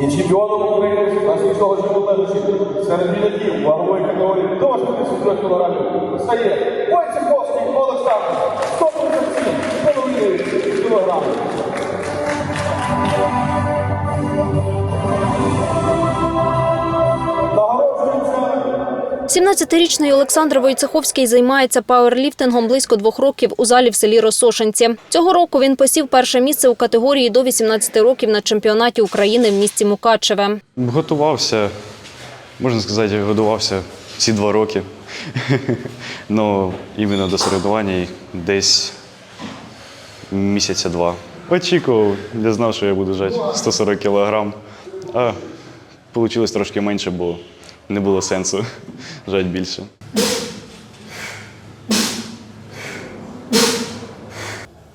І чемпіоном України класичного житловища серед юнаків вагової категорії. До 83 кг стає Войцеховський Олександр. 137,5 кг. 17-річний Олександр Войцеховський займається пауерліфтингом близько двох років у залі в селі Росошинці. Цього року він посів перше місце у категорії до 18 років на чемпіонаті України в місті Мукачеве. Готувався, можна сказати, готувався ці два роки. Ну, іменно до соревнування десь місяця два. Очікував, я знав, що я буду жати 140 кілограм, а вийшло трошки менше, бо не було сенсу жати більше.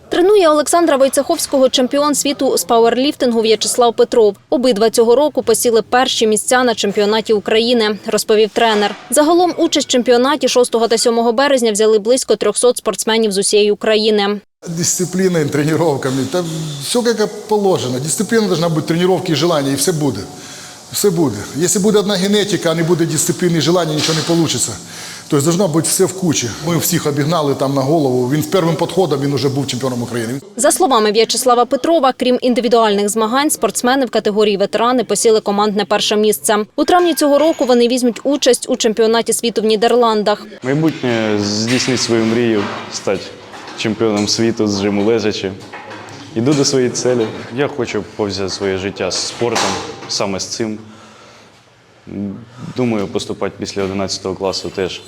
Тренує Олександра Войцеховського чемпіон світу з пауерліфтингу В'ячеслав Петров. Обидва цього року посіли перші місця на чемпіонаті України, розповів тренер. Загалом участь в чемпіонаті 6 та 7 березня взяли близько 300 спортсменів з усієї України. Дисциплиной, тренировками, это все как положено. Дисциплина должна быть, тренировки и желания, и все буде. Все буде. Якщо буде одна генетика, а не буде дисципліни і желання, нічого не вийде. Тобто должно бути все в кучі. Ми всіх обігнали там на голову. Він з першим підходом він вже був чемпіоном України. За словами В'ячеслава Петрова, крім індивідуальних змагань, спортсмени в категорії ветерани посіли командне перше місце. У травні цього року вони візьмуть участь у чемпіонаті світу в Нідерландах. Майбутнє здійснити свою мрію, стати чемпіоном світу з жиму лежачи. Іду до своєї цілі. Я хочу пов'язати своє життя з спортом, саме з цим. Думаю, поступати після 11 класу теж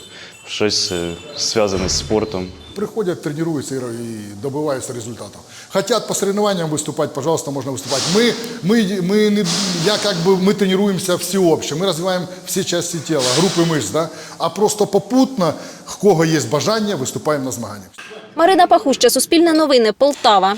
в щось е, зв'язане з спортом. Приходять, тренуються і добиваються результатів. Хотят по соревнованиям выступать, пожалуйста, можно выступать. Мы, мы, мы, не, я как бы, мы тренируемся всеобще, мы развиваем все части тела, группы мышц, да? а просто попутно, в кого є бажання, виступаємо на змаганнях. Марина Пахуща, Суспільне новини, Полтава.